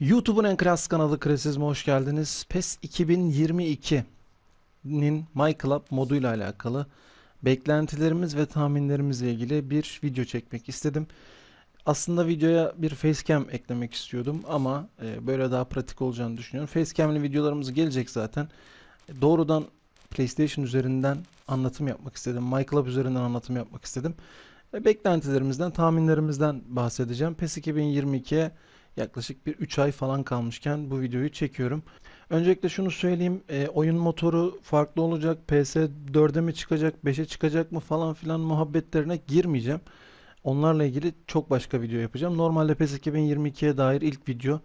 YouTube'un en klas kanalı Kresizm'e hoş geldiniz. PES 2022'nin My moduyla alakalı beklentilerimiz ve tahminlerimizle ilgili bir video çekmek istedim. Aslında videoya bir facecam eklemek istiyordum ama e, böyle daha pratik olacağını düşünüyorum. Facecam'li videolarımız gelecek zaten. Doğrudan PlayStation üzerinden anlatım yapmak istedim. My üzerinden anlatım yapmak istedim. Beklentilerimizden, tahminlerimizden bahsedeceğim. PES 2022'ye yaklaşık bir 3 ay falan kalmışken bu videoyu çekiyorum. Öncelikle şunu söyleyeyim. e, oyun motoru farklı olacak. PS 4'e mi çıkacak, 5'e çıkacak mı falan filan muhabbetlerine girmeyeceğim. Onlarla ilgili çok başka video yapacağım. Normalde PES 2022'ye dair ilk video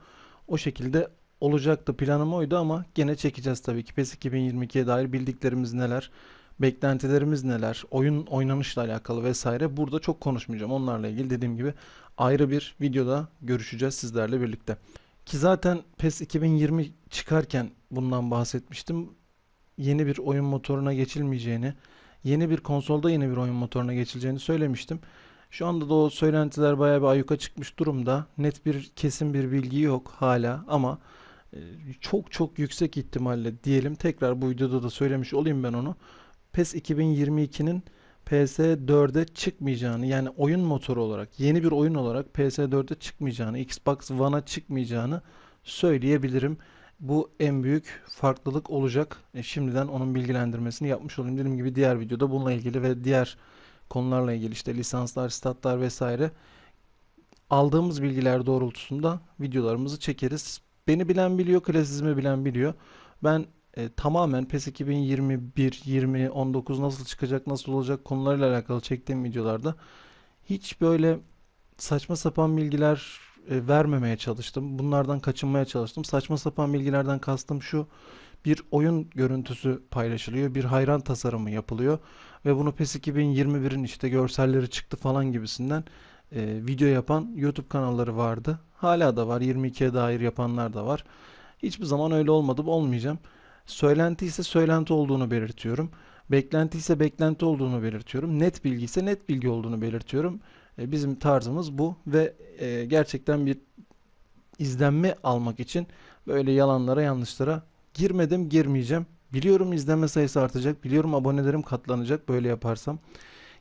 o şekilde olacaktı. Planım oydu ama gene çekeceğiz tabii ki. PES 2022'ye dair bildiklerimiz neler, beklentilerimiz neler, oyun oynanışla alakalı vesaire. Burada çok konuşmayacağım. Onlarla ilgili dediğim gibi ayrı bir videoda görüşeceğiz sizlerle birlikte. Ki zaten PES 2020 çıkarken bundan bahsetmiştim. Yeni bir oyun motoruna geçilmeyeceğini, yeni bir konsolda yeni bir oyun motoruna geçileceğini söylemiştim. Şu anda da o söylentiler bayağı bir ayyuka çıkmış durumda. Net bir kesin bir bilgi yok hala ama e, çok çok yüksek ihtimalle diyelim tekrar bu videoda da söylemiş olayım ben onu. PES 2022'nin PS4'e çıkmayacağını yani oyun motoru olarak yeni bir oyun olarak PS4'e çıkmayacağını, Xbox One'a çıkmayacağını söyleyebilirim. Bu en büyük farklılık olacak. E, şimdiden onun bilgilendirmesini yapmış olayım. Dediğim gibi diğer videoda bununla ilgili ve diğer konularla ilgili işte lisanslar, statlar vesaire aldığımız bilgiler doğrultusunda videolarımızı çekeriz. Beni bilen biliyor, klasizmi bilen biliyor. Ben e, tamamen PES 2021, 20, 19 nasıl çıkacak, nasıl olacak konularıyla alakalı çektiğim videolarda hiç böyle saçma sapan bilgiler e, vermemeye çalıştım. Bunlardan kaçınmaya çalıştım. Saçma sapan bilgilerden kastım şu. Bir oyun görüntüsü paylaşılıyor, bir hayran tasarımı yapılıyor ve bunu PES 2021'in işte görselleri çıktı falan gibisinden e, video yapan YouTube kanalları vardı. Hala da var. 22'ye dair yapanlar da var. Hiçbir zaman öyle olmadım, olmayacağım. Söylenti ise söylenti olduğunu belirtiyorum. Beklenti ise beklenti olduğunu belirtiyorum. Net bilgi ise net bilgi olduğunu belirtiyorum. E, bizim tarzımız bu ve e, gerçekten bir izlenme almak için böyle yalanlara yanlışlara girmedim, girmeyeceğim. Biliyorum izlenme sayısı artacak. Biliyorum abonelerim katlanacak böyle yaparsam.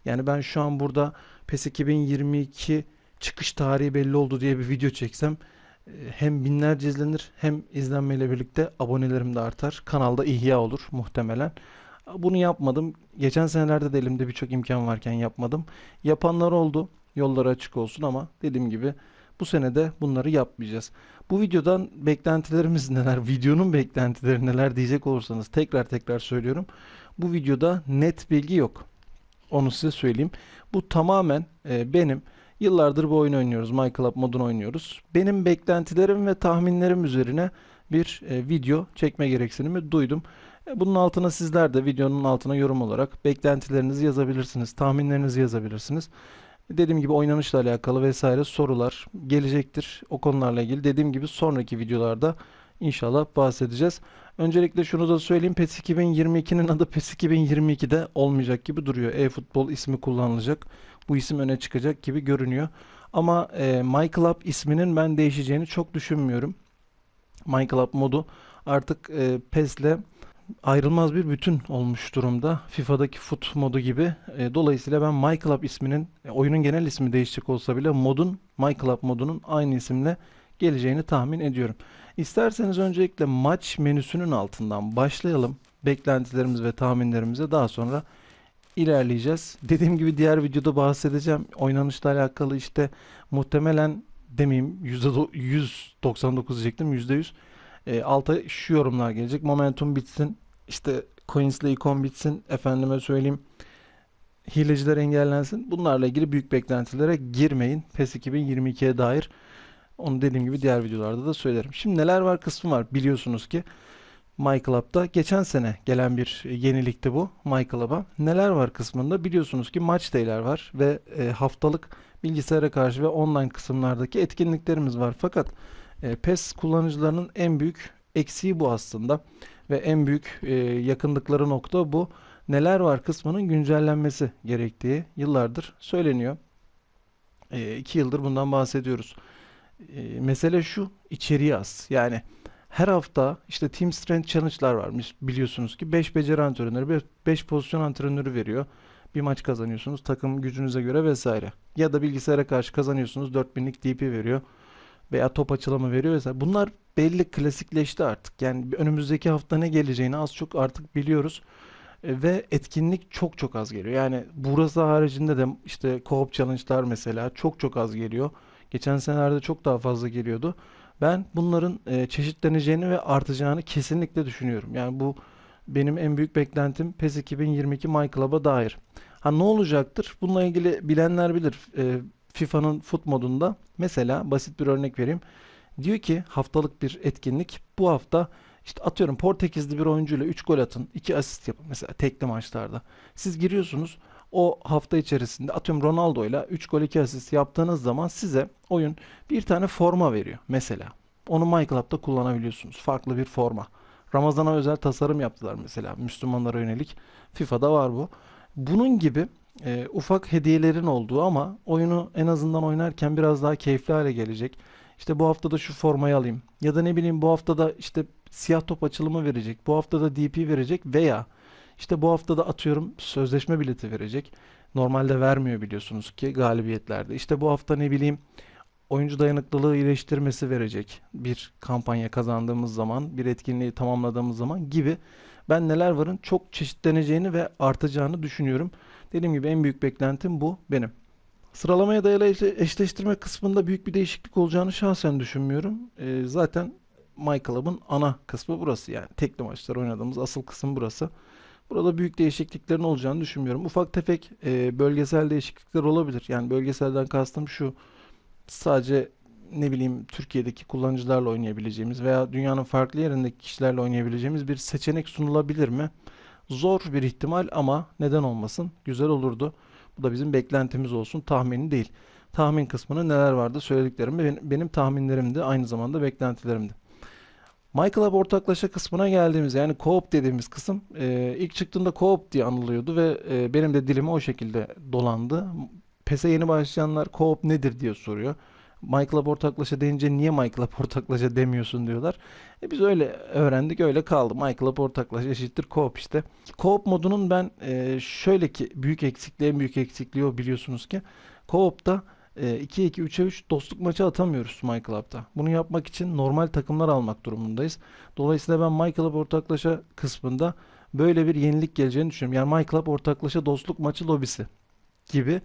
Yani ben şu an burada PES 2022 çıkış tarihi belli oldu diye bir video çeksem hem binlerce izlenir hem izlenmeyle birlikte abonelerim de artar. Kanalda ihya olur muhtemelen. Bunu yapmadım. Geçen senelerde de elimde birçok imkan varken yapmadım. Yapanlar oldu. Yolları açık olsun ama dediğim gibi bu sene de bunları yapmayacağız. Bu videodan beklentilerimiz neler, videonun beklentileri neler diyecek olursanız tekrar tekrar söylüyorum. Bu videoda net bilgi yok. Onu size söyleyeyim. Bu tamamen e, benim yıllardır bu oyunu oynuyoruz. My Club modunu oynuyoruz. Benim beklentilerim ve tahminlerim üzerine bir e, video çekme gereksinimi duydum. E, bunun altına sizler de videonun altına yorum olarak beklentilerinizi yazabilirsiniz, tahminlerinizi yazabilirsiniz. Dediğim gibi oynanışla alakalı vesaire sorular gelecektir. O konularla ilgili dediğim gibi sonraki videolarda inşallah bahsedeceğiz. Öncelikle şunu da söyleyeyim. PES 2022'nin adı PES 2022'de olmayacak gibi duruyor. E-futbol ismi kullanılacak. Bu isim öne çıkacak gibi görünüyor. Ama e, My Club isminin ben değişeceğini çok düşünmüyorum. My Club modu artık e, PES'le ayrılmaz bir bütün olmuş durumda. FIFA'daki FUT modu gibi. E, dolayısıyla ben My Club isminin, e, oyunun genel ismi değişecek olsa bile modun, My Club modunun aynı isimle geleceğini tahmin ediyorum. İsterseniz öncelikle maç menüsünün altından başlayalım. Beklentilerimiz ve tahminlerimize daha sonra ilerleyeceğiz. Dediğim gibi diğer videoda bahsedeceğim. Oynanışla alakalı işte muhtemelen demeyeyim %199 diyecektim %100 e, alta şu yorumlar gelecek. Momentum bitsin. işte coins ile ikon bitsin. Efendime söyleyeyim. Hileciler engellensin. Bunlarla ilgili büyük beklentilere girmeyin. PES 2022'ye dair. Onu dediğim gibi diğer videolarda da söylerim. Şimdi neler var kısmı var. Biliyorsunuz ki My Club'da geçen sene gelen bir yenilikti bu My Club'a. Neler var kısmında biliyorsunuz ki maç day'ler var ve e, haftalık bilgisayara karşı ve online kısımlardaki etkinliklerimiz var. Fakat e, PES kullanıcılarının en büyük eksiği bu aslında ve en büyük e, yakındıkları nokta bu. Neler var kısmının güncellenmesi gerektiği yıllardır söyleniyor. 2 yıldır bundan bahsediyoruz. E, mesele şu, içeriği az. Yani her hafta işte Team Strength Challenge'lar varmış biliyorsunuz ki 5 beceri antrenörü, 5 pozisyon antrenörü veriyor. Bir maç kazanıyorsunuz takım gücünüze göre vesaire. Ya da bilgisayara karşı kazanıyorsunuz 4000'lik DP veriyor veya top açılımı veriyor vesaire. Bunlar belli klasikleşti artık. Yani önümüzdeki hafta ne geleceğini az çok artık biliyoruz. E, Ve etkinlik çok çok az geliyor. Yani burası haricinde de işte co-op challenge'lar mesela çok çok az geliyor. Geçen senelerde çok daha fazla geliyordu. Ben bunların e, çeşitleneceğini ve artacağını kesinlikle düşünüyorum. Yani bu benim en büyük beklentim PES 2022 My Club'a dair. Ha ne olacaktır? Bununla ilgili bilenler bilir. E, FIFA'nın FUT modunda mesela basit bir örnek vereyim. Diyor ki haftalık bir etkinlik bu hafta işte atıyorum Portekizli bir oyuncuyla 3 gol atın, 2 asist yapın mesela tekli maçlarda. Siz giriyorsunuz o hafta içerisinde atıyorum Ronaldo'yla 3 gol 2 asist yaptığınız zaman size oyun bir tane forma veriyor mesela. Onu My Club'da kullanabiliyorsunuz. Farklı bir forma. Ramazan'a özel tasarım yaptılar mesela Müslümanlara yönelik. FIFA'da var bu. Bunun gibi e, ufak hediyelerin olduğu ama oyunu en azından oynarken biraz daha keyifli hale gelecek. İşte bu haftada şu formayı alayım. Ya da ne bileyim bu haftada işte siyah top açılımı verecek. Bu haftada DP verecek veya işte bu haftada atıyorum sözleşme bileti verecek. Normalde vermiyor biliyorsunuz ki galibiyetlerde. İşte bu hafta ne bileyim oyuncu dayanıklılığı iyileştirmesi verecek. Bir kampanya kazandığımız zaman, bir etkinliği tamamladığımız zaman gibi. Ben neler varın çok çeşitleneceğini ve artacağını düşünüyorum. Dediğim gibi en büyük beklentim bu benim. Sıralamaya dayalı eşle- eşleştirme kısmında büyük bir değişiklik olacağını şahsen düşünmüyorum. Ee, zaten My Club'ın ana kısmı burası yani. Tekli maçlar oynadığımız asıl kısım burası. Burada büyük değişikliklerin olacağını düşünmüyorum. Ufak tefek e, bölgesel değişiklikler olabilir. Yani bölgeselden kastım şu. Sadece ne bileyim Türkiye'deki kullanıcılarla oynayabileceğimiz veya dünyanın farklı yerindeki kişilerle oynayabileceğimiz bir seçenek sunulabilir mi? Zor bir ihtimal ama neden olmasın? Güzel olurdu. Bu da bizim beklentimiz olsun, tahmini değil. Tahmin kısmında neler vardı söylediklerim benim, benim tahminlerimdi, aynı zamanda beklentilerimdi. MyClub ortaklaşa kısmına geldiğimiz yani co-op dediğimiz kısım e, ilk çıktığında co-op diye anılıyordu ve e, benim de dilime o şekilde dolandı. PES'e yeni başlayanlar co-op nedir diye soruyor. MyClub ortaklaşa deyince niye MyClub ortaklaşa demiyorsun diyorlar. E biz öyle öğrendik öyle kaldı. MyClub ortaklaşa eşittir co-op işte. Co-op modunun ben e, şöyle ki büyük eksikliği en büyük eksikliği o biliyorsunuz ki. Co-op'ta e, 2'ye 2, 3'e 3 dostluk maçı atamıyoruz MyClub'da. Bunu yapmak için normal takımlar almak durumundayız. Dolayısıyla ben MyClub ortaklaşa kısmında böyle bir yenilik geleceğini düşünüyorum. Yani MyClub ortaklaşa dostluk maçı lobisi gibi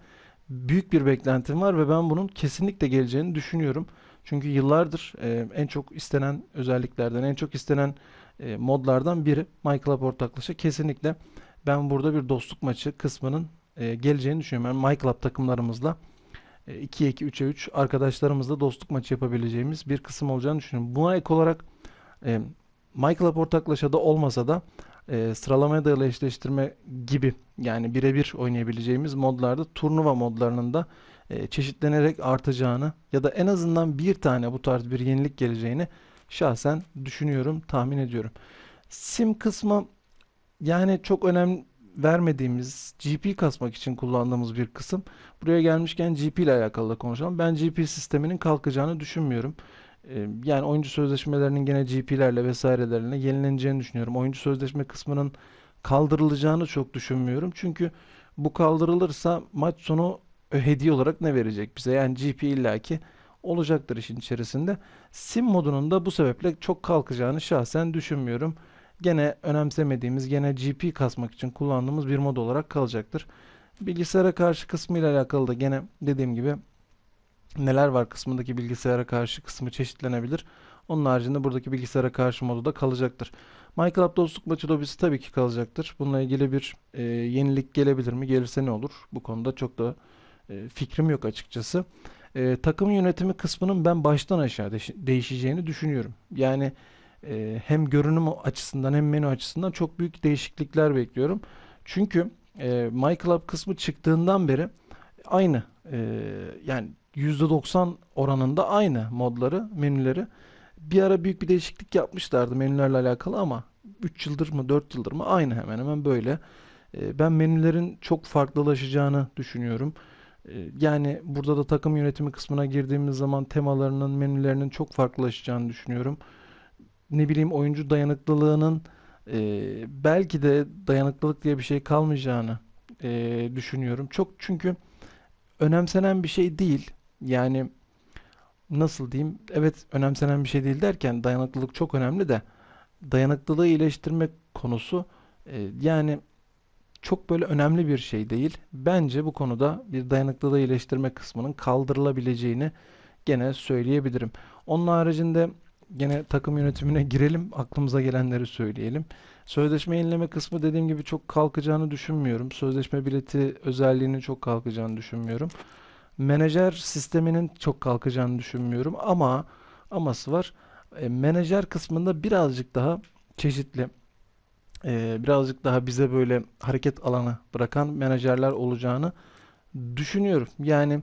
büyük bir beklentim var ve ben bunun kesinlikle geleceğini düşünüyorum. Çünkü yıllardır e, en çok istenen özelliklerden, en çok istenen e, modlardan biri MyClub ortaklaşa. Kesinlikle ben burada bir dostluk maçı kısmının e, geleceğini düşünüyorum. Yani MyClub takımlarımızla e, 2'ye 2, 3'e 3 arkadaşlarımızla dostluk maçı yapabileceğimiz bir kısım olacağını düşünüyorum. Buna ek olarak e, MyClub ortaklaşa da olmasa da e, sıralamaya dayalı eşleştirme gibi yani birebir oynayabileceğimiz modlarda turnuva modlarının da e, çeşitlenerek artacağını ya da en azından bir tane bu tarz bir yenilik geleceğini şahsen düşünüyorum, tahmin ediyorum. Sim kısmı yani çok önem vermediğimiz GP kasmak için kullandığımız bir kısım. Buraya gelmişken GP ile alakalı da konuşalım. Ben GP sisteminin kalkacağını düşünmüyorum. Ee, Yani oyuncu sözleşmelerinin gene GP'lerle vesairelerine yenileneceğini düşünüyorum. Oyuncu sözleşme kısmının kaldırılacağını çok düşünmüyorum. Çünkü bu kaldırılırsa maç sonu hediye olarak ne verecek bize? Yani GP illaki olacaktır işin içerisinde. Sim modunun da bu sebeple çok kalkacağını şahsen düşünmüyorum. Gene önemsemediğimiz, gene GP kasmak için kullandığımız bir mod olarak kalacaktır. Bilgisayara karşı kısmı ile alakalı da gene dediğim gibi neler var kısmındaki bilgisayara karşı kısmı çeşitlenebilir. Onun haricinde buradaki bilgisayara karşı modu da kalacaktır. Minecraft dostluk maçı lobisi tabii ki kalacaktır. Bununla ilgili bir e, yenilik gelebilir mi? Gelirse ne olur? Bu konuda çok da e, fikrim yok açıkçası. E, takım yönetimi kısmının ben baştan aşağı değiş- değişeceğini düşünüyorum. Yani e, hem görünüm açısından hem menü açısından çok büyük değişiklikler bekliyorum. Çünkü e, My Club kısmı çıktığından beri aynı e, yani %90 oranında aynı modları, menüleri. Bir ara büyük bir değişiklik yapmışlardı menülerle alakalı ama 3 yıldır mı 4 yıldır mı aynı hemen hemen böyle. E, ben menülerin çok farklılaşacağını düşünüyorum. E, Yani burada da takım yönetimi kısmına girdiğimiz zaman temalarının, menülerinin çok farklılaşacağını düşünüyorum. Ne bileyim oyuncu dayanıklılığının e, belki de dayanıklılık diye bir şey kalmayacağını e, düşünüyorum. Çok çünkü önemsenen bir şey değil. Yani nasıl diyeyim? Evet önemsenen bir şey değil derken dayanıklılık çok önemli de dayanıklılığı iyileştirmek konusu e, yani çok böyle önemli bir şey değil. Bence bu konuda bir dayanıklılığı iyileştirme kısmının kaldırılabileceğini gene söyleyebilirim. Onun haricinde gene takım yönetimine girelim. Aklımıza gelenleri söyleyelim. Sözleşme yenileme kısmı dediğim gibi çok kalkacağını düşünmüyorum. Sözleşme bileti özelliğinin çok kalkacağını düşünmüyorum. Menajer sisteminin çok kalkacağını düşünmüyorum ama aması var. E, menajer kısmında birazcık daha çeşitli, e, birazcık daha bize böyle hareket alanı bırakan menajerler olacağını düşünüyorum. Yani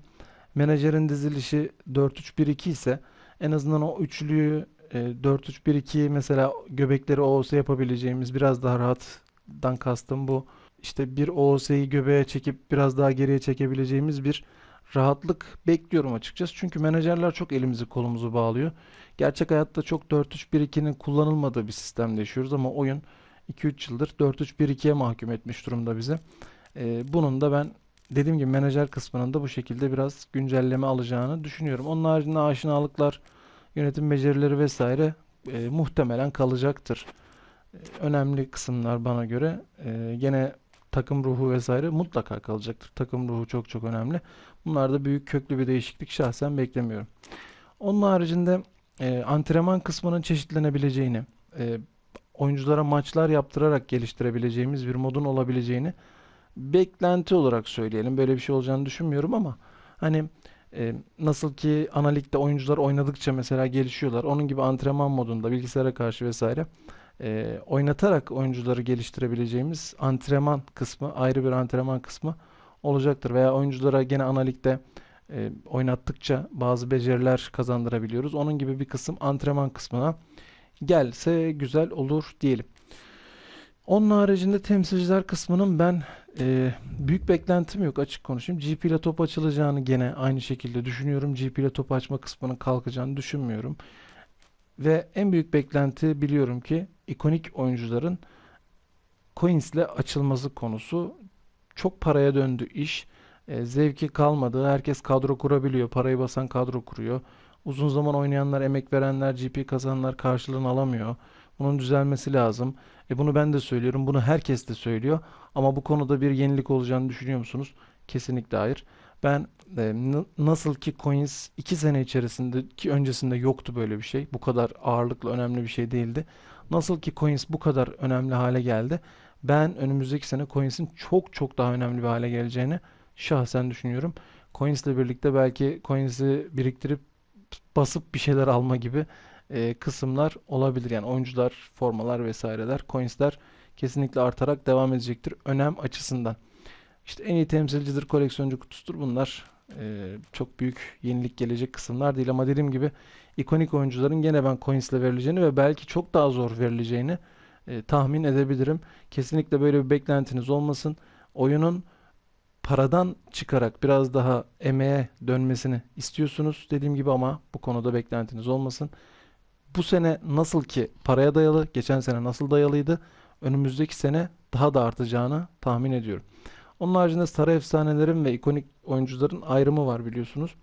menajerin dizilişi 4-3-1-2 ise en azından o üçlüyü e, 4-3-1-2'yi mesela göbekleri OOS yapabileceğimiz biraz daha rahattan kastım bu. İşte bir OOS'yi göbeğe çekip biraz daha geriye çekebileceğimiz bir rahatlık bekliyorum açıkçası. Çünkü menajerler çok elimizi kolumuzu bağlıyor. Gerçek hayatta çok 4-3-1-2'nin kullanılmadığı bir sistemde yaşıyoruz ama oyun 2-3 yıldır 4-3-1-2'ye mahkum etmiş durumda bizi. Ee, bunun da ben dediğim gibi menajer kısmının da bu şekilde biraz güncelleme alacağını düşünüyorum. Onun haricinde aşinalıklar, yönetim becerileri vesaire e, muhtemelen kalacaktır. E, önemli kısımlar bana göre. E, gene takım ruhu vesaire mutlaka kalacaktır. Takım ruhu çok çok önemli. Bunlarda büyük köklü bir değişiklik şahsen beklemiyorum. Onun haricinde e, antrenman kısmının çeşitlenebileceğini, e, oyunculara maçlar yaptırarak geliştirebileceğimiz bir modun olabileceğini beklenti olarak söyleyelim. Böyle bir şey olacağını düşünmüyorum ama hani nasıl ki ana ligde oyuncular oynadıkça mesela gelişiyorlar. Onun gibi antrenman modunda bilgisayara karşı vesaire e, oynatarak oyuncuları geliştirebileceğimiz antrenman kısmı, ayrı bir antrenman kısmı olacaktır. Veya oyunculara gene ana ligde e, oynattıkça bazı beceriler kazandırabiliyoruz. Onun gibi bir kısım antrenman kısmına gelse güzel olur diyelim. Onun haricinde temsilciler kısmının ben e, büyük beklentim yok açık konuşayım. GP ile top açılacağını gene aynı şekilde düşünüyorum. GP ile top açma kısmının kalkacağını düşünmüyorum. Ve en büyük beklenti biliyorum ki ikonik oyuncuların coins ile açılması konusu çok paraya döndü iş. E, zevki kalmadı. Herkes kadro kurabiliyor. Parayı basan kadro kuruyor. Uzun zaman oynayanlar, emek verenler, GP kazananlar karşılığını alamıyor. Bunun düzelmesi lazım. E bunu ben de söylüyorum. Bunu herkes de söylüyor. Ama bu konuda bir yenilik olacağını düşünüyor musunuz? Kesinlikle hayır. Ben e, nasıl ki coins 2 sene içerisinde ki öncesinde yoktu böyle bir şey. Bu kadar ağırlıklı önemli bir şey değildi. Nasıl ki coins bu kadar önemli hale geldi. Ben önümüzdeki sene coins'in çok çok daha önemli bir hale geleceğini şahsen düşünüyorum. Coins ile birlikte belki coins'i biriktirip basıp bir şeyler alma gibi e, kısımlar olabilir. Yani oyuncular, formalar vesaireler, coins'ler kesinlikle artarak devam edecektir önem açısından. İşte en iyi temsilcidir, koleksiyoncu kutusudur. Bunlar e, çok büyük yenilik gelecek kısımlar değil ama dediğim gibi ikonik oyuncuların gene ben coins'le verileceğini ve belki çok daha zor verileceğini e, tahmin edebilirim. Kesinlikle böyle bir beklentiniz olmasın. Oyunun paradan çıkarak biraz daha emeğe dönmesini istiyorsunuz dediğim gibi ama bu konuda beklentiniz olmasın. Bu sene nasıl ki paraya dayalı, geçen sene nasıl dayalıydı, önümüzdeki sene daha da artacağını tahmin ediyorum. Onun haricinde sarı efsanelerin ve ikonik oyuncuların ayrımı var biliyorsunuz.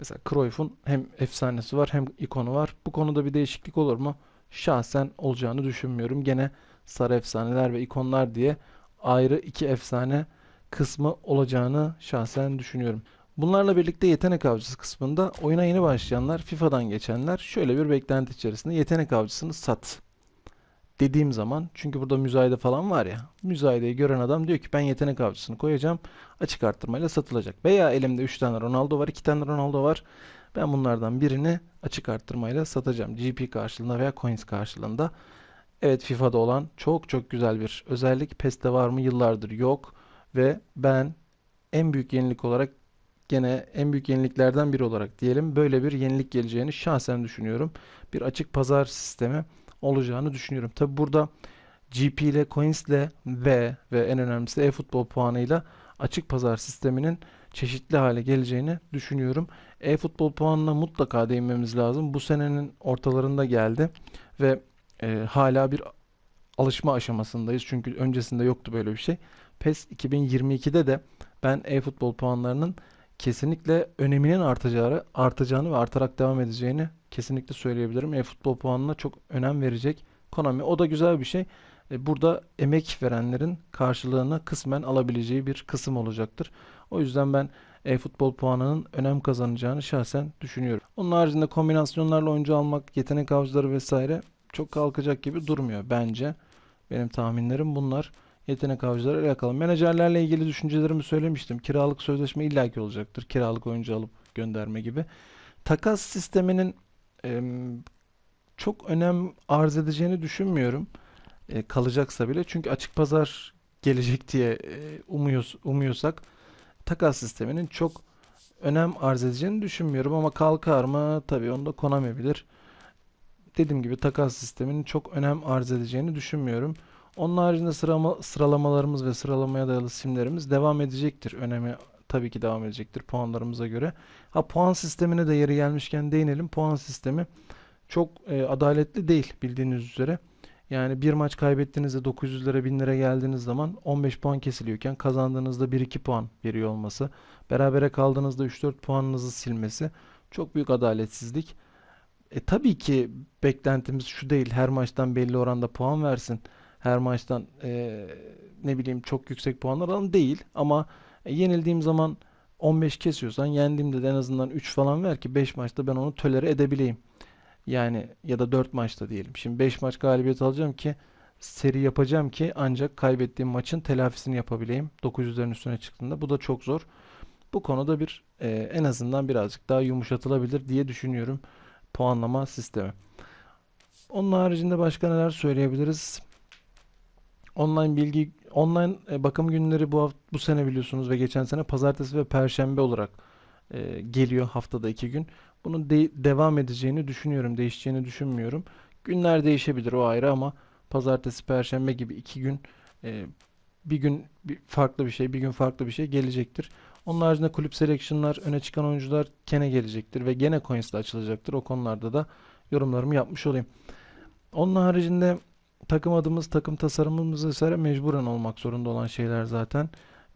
Mesela Cruyff'un hem efsanesi var hem ikonu var. Bu konuda bir değişiklik olur mu? Şahsen olacağını düşünmüyorum. Gene sarı efsaneler ve ikonlar diye ayrı iki efsane kısmı olacağını şahsen düşünüyorum. Bunlarla birlikte yetenek avcısı kısmında oyuna yeni başlayanlar, FIFA'dan geçenler şöyle bir beklenti içerisinde yetenek avcısını sat dediğim zaman çünkü burada müzayede falan var ya müzayedeyi gören adam diyor ki ben yetenek avcısını koyacağım açık arttırmayla satılacak. Veya elimde 3 tane Ronaldo var 2 tane Ronaldo var ben bunlardan birini açık arttırmayla satacağım. GP karşılığında veya coins karşılığında. Evet FIFA'da olan çok çok güzel bir özellik. PES'te var mı? Yıllardır yok. Ve ben en büyük yenilik olarak gene en büyük yeniliklerden biri olarak diyelim böyle bir yenilik geleceğini şahsen düşünüyorum. Bir açık pazar sistemi olacağını düşünüyorum. Tabi burada GP ile, Coins ile ve ve en önemlisi e-futbol puanıyla açık pazar sisteminin çeşitli hale geleceğini düşünüyorum. E-futbol puanına mutlaka değinmemiz lazım. Bu senenin ortalarında geldi ve e, hala bir alışma aşamasındayız. Çünkü öncesinde yoktu böyle bir şey. PES 2022'de de ben e-futbol puanlarının kesinlikle öneminin artacağı, artacağını ve artarak devam edeceğini kesinlikle söyleyebilirim. E-futbol puanına çok önem verecek Konami. O da güzel bir şey. E, Burada emek verenlerin karşılığını kısmen alabileceği bir kısım olacaktır. O yüzden ben e-futbol puanının önem kazanacağını şahsen düşünüyorum. Onun haricinde kombinasyonlarla oyuncu almak, yetenek avcıları vesaire çok kalkacak gibi durmuyor bence. Benim tahminlerim bunlar. Yetenek avcıları alakalı. Menajerlerle ilgili düşüncelerimi söylemiştim. Kiralık sözleşme illaki olacaktır. Kiralık oyuncu alıp gönderme gibi. Takas sisteminin em, çok önem arz edeceğini düşünmüyorum. E, kalacaksa bile. Çünkü açık pazar gelecek diye e, umuyoruz, umuyorsak takas sisteminin çok önem arz edeceğini düşünmüyorum ama kalkar mı? Tabii onu da Konami. Dediğim gibi takas sisteminin çok önem arz edeceğini düşünmüyorum. Onun haricinde sırama, sıralamalarımız ve sıralamaya dayalı simlerimiz devam edecektir. Önemi tabii ki devam edecektir puanlarımıza göre. Ha puan sistemine de yeri gelmişken değinelim. Puan sistemi çok e, adaletli değil bildiğiniz üzere. Yani bir maç kaybettiğinizde 900 lira 1000 lira geldiğiniz zaman 15 puan kesiliyorken kazandığınızda 1-2 puan veriyor olması, berabere kaldığınızda 3-4 puanınızı silmesi çok büyük adaletsizlik. E tabii ki beklentimiz şu değil. Her maçtan belli oranda puan versin. Her maçtan e, ne bileyim çok yüksek puanlar alalım değil. Ama e, yenildiğim zaman 15 kesiyorsan yendiğimde de en azından 3 falan ver ki 5 maçta ben onu tolere edebileyim. Yani ya da 4 maçta diyelim. Şimdi 5 maç galibiyet alacağım ki seri yapacağım ki ancak kaybettiğim maçın telafisini yapabileyim. 900'lerin üstüne çıktığında. Bu da çok zor. Bu konuda bir e, en azından birazcık daha yumuşatılabilir diye düşünüyorum puanlama sistemi. Onun haricinde başka neler söyleyebiliriz? Online bilgi, online e, bakım günleri bu hafta, bu sene biliyorsunuz ve geçen sene pazartesi ve perşembe olarak e, geliyor haftada iki gün. Bunun de- devam edeceğini düşünüyorum, değişeceğini düşünmüyorum. Günler değişebilir o ayrı ama pazartesi, perşembe gibi iki gün e, bir gün bir farklı bir şey, bir gün farklı bir şey gelecektir. Onun haricinde kulüp selection'lar, öne çıkan oyuncular gene gelecektir ve gene coins'le açılacaktır. O konularda da yorumlarımı yapmış olayım. Onun haricinde takım adımız, takım tasarımımız vesaire mecburen olmak zorunda olan şeyler zaten.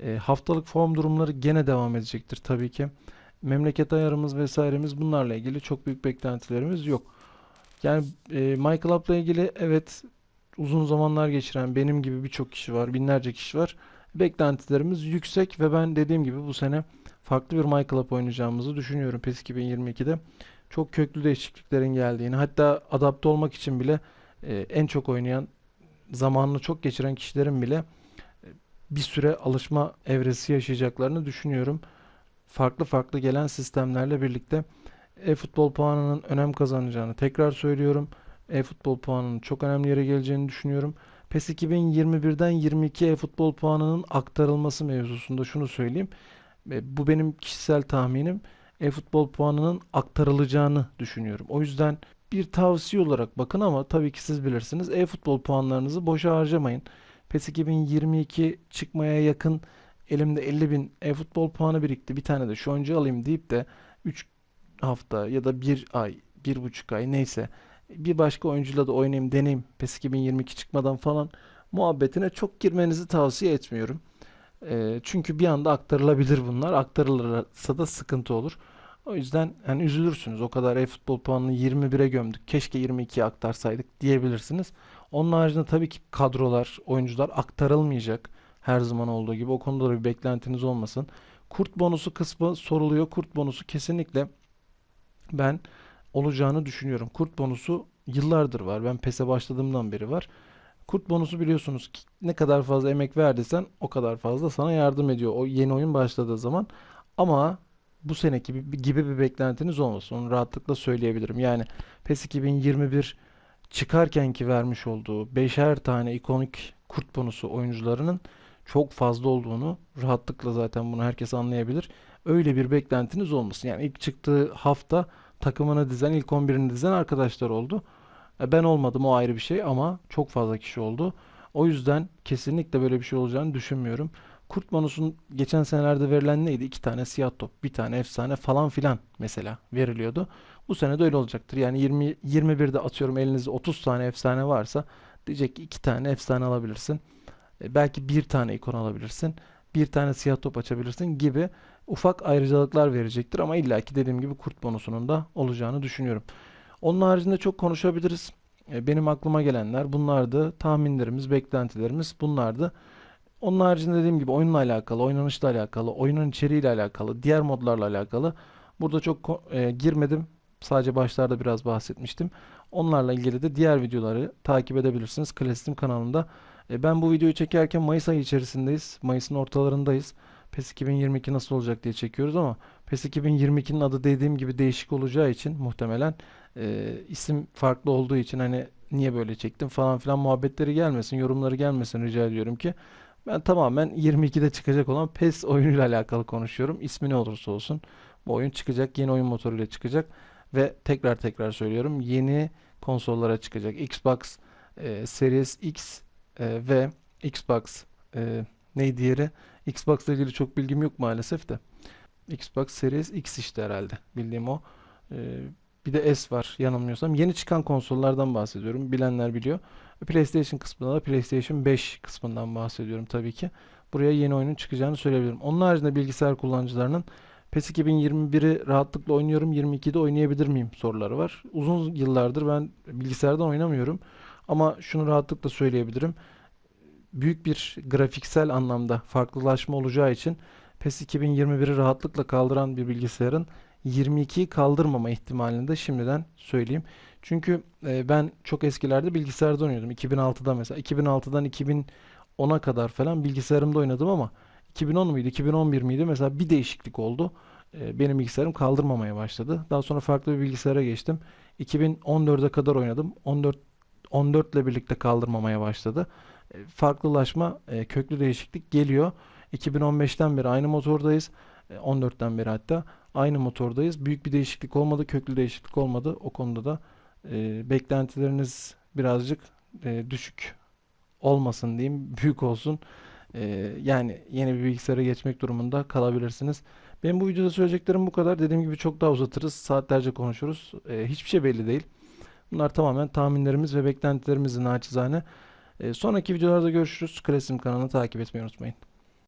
E, haftalık form durumları gene devam edecektir tabii ki. Memleket ayarımız vesairemiz bunlarla ilgili çok büyük beklentilerimiz yok. Yani e, MyClub'la ilgili evet uzun zamanlar geçiren benim gibi birçok kişi var, binlerce kişi var. Beklentilerimiz yüksek ve ben dediğim gibi bu sene farklı bir MyClub oynayacağımızı düşünüyorum PES 2022'de. Çok köklü değişikliklerin geldiğini, hatta adapte olmak için bile e, en çok oynayan, zamanını çok geçiren kişilerin bile e, bir süre alışma evresi yaşayacaklarını düşünüyorum. Farklı farklı gelen sistemlerle birlikte e-futbol puanının önem kazanacağını tekrar söylüyorum. E-futbol puanının çok önemli yere geleceğini düşünüyorum. PES 2021'den 22 e-futbol puanının aktarılması mevzusunda şunu söyleyeyim. E, Bu benim kişisel tahminim. E-futbol puanının aktarılacağını düşünüyorum. O yüzden bir tavsiye olarak bakın ama tabii ki siz bilirsiniz. E-futbol puanlarınızı boşa harcamayın. PES 2022 çıkmaya yakın elimde 50 bin e-futbol puanı birikti. Bir tane de şu oyuncu alayım deyip de 3 hafta ya da bir ay, bir buçuk ay neyse bir başka oyuncuyla da oynayayım deneyim PES 2022 çıkmadan falan muhabbetine çok girmenizi tavsiye etmiyorum. Ee, çünkü bir anda aktarılabilir bunlar. Aktarılırsa da sıkıntı olur. O yüzden hani üzülürsünüz. O kadar e-futbol puanını 21'e gömdük. Keşke 22'ye aktarsaydık diyebilirsiniz. Onun haricinde tabii ki kadrolar, oyuncular aktarılmayacak. Her zaman olduğu gibi. O konuda da bir beklentiniz olmasın. Kurt bonusu kısmı soruluyor. Kurt bonusu kesinlikle ben olacağını düşünüyorum. Kurt bonusu yıllardır var. Ben PES'e başladığımdan beri var. Kurt bonusu biliyorsunuz ki ne kadar fazla emek verdiysen o kadar fazla sana yardım ediyor o yeni oyun başladığı zaman. Ama bu seneki gibi, bir beklentiniz olmasın. Onu rahatlıkla söyleyebilirim. Yani PES 2021 çıkarken ki vermiş olduğu beşer tane ikonik kurt bonusu oyuncularının çok fazla olduğunu rahatlıkla zaten bunu herkes anlayabilir. Öyle bir beklentiniz olmasın. Yani ilk çıktığı hafta takımını dizen, ilk 11'ini dizen arkadaşlar oldu. E, Ben olmadım o ayrı bir şey ama çok fazla kişi oldu. O yüzden kesinlikle böyle bir şey olacağını düşünmüyorum. Kurt bonusun geçen senelerde verilen neydi? İki tane siyah top, bir tane efsane falan filan mesela veriliyordu. Bu sene de öyle olacaktır. Yani 20 21'de atıyorum elinizde 30 tane efsane varsa diyecek ki iki tane efsane alabilirsin. E, belki bir tane ikon alabilirsin. Bir tane siyah top açabilirsin gibi ufak ayrıcalıklar verecektir ama illaki dediğim gibi kurt bonusunun da olacağını düşünüyorum. Onun haricinde çok konuşabiliriz. E, Benim aklıma gelenler bunlardı. Tahminlerimiz, beklentilerimiz bunlardı. Onun haricinde dediğim gibi oyunla alakalı, oynanışla alakalı, oyunun içeriğiyle alakalı, diğer modlarla alakalı burada çok e, girmedim. Sadece başlarda biraz bahsetmiştim. Onlarla ilgili de diğer videoları takip edebilirsiniz. Klasik kanalında. E, ben bu videoyu çekerken Mayıs ayı içerisindeyiz. Mayıs'ın ortalarındayız. PES 2022 nasıl olacak diye çekiyoruz ama PES 2022'nin adı dediğim gibi değişik olacağı için muhtemelen e, isim farklı olduğu için hani niye böyle çektim falan filan muhabbetleri gelmesin, yorumları gelmesin rica ediyorum ki ben tamamen 22'de çıkacak olan PES oyunuyla alakalı konuşuyorum. İsmi ne olursa olsun bu oyun çıkacak, yeni oyun motoruyla çıkacak ve tekrar tekrar söylüyorum yeni konsollara çıkacak. Xbox e, Series X e, ve Xbox e, neydi diğeri? Xbox ile ilgili çok bilgim yok maalesef de. Xbox Series X işte herhalde. Bildiğim o. E, bir de S var yanılmıyorsam. Yeni çıkan konsollardan bahsediyorum. Bilenler biliyor. PlayStation kısmında da PlayStation 5 kısmından bahsediyorum tabii ki. Buraya yeni oyunun çıkacağını söyleyebilirim. Onun haricinde bilgisayar kullanıcılarının PES 2021'i rahatlıkla oynuyorum, 22'de oynayabilir miyim soruları var. Uzun yıllardır ben bilgisayardan oynamıyorum. Ama şunu rahatlıkla söyleyebilirim büyük bir grafiksel anlamda farklılaşma olacağı için PES 2021'i rahatlıkla kaldıran bir bilgisayarın 22'yi kaldırmama ihtimalini de şimdiden söyleyeyim. Çünkü e, ben çok eskilerde bilgisayarda oynuyordum. 2006'da mesela 2006'dan 2010'a kadar falan bilgisayarımda oynadım ama 2010 muydu, 2011 miydi? Mesela bir değişiklik oldu. E, benim bilgisayarım kaldırmamaya başladı. Daha sonra farklı bir bilgisayara geçtim. 2014'e kadar oynadım. 14 14 ile birlikte kaldırmamaya başladı e, farklılaşma, e, köklü değişiklik geliyor. 2015'ten beri aynı motordayız. E, 14'ten beri hatta aynı motordayız. Büyük bir değişiklik olmadı, köklü değişiklik olmadı. O konuda da e, beklentileriniz birazcık e, düşük olmasın diyeyim, büyük olsun. E, yani yeni bir bilgisayara geçmek durumunda kalabilirsiniz. Benim bu videoda söyleyeceklerim bu kadar. Dediğim gibi çok daha uzatırız, saatlerce konuşuruz. E, hiçbir şey belli değil. Bunlar tamamen tahminlerimiz ve beklentilerimizin naçizane. E, sonraki videolarda görüşürüz. Klasim kanalını takip etmeyi unutmayın.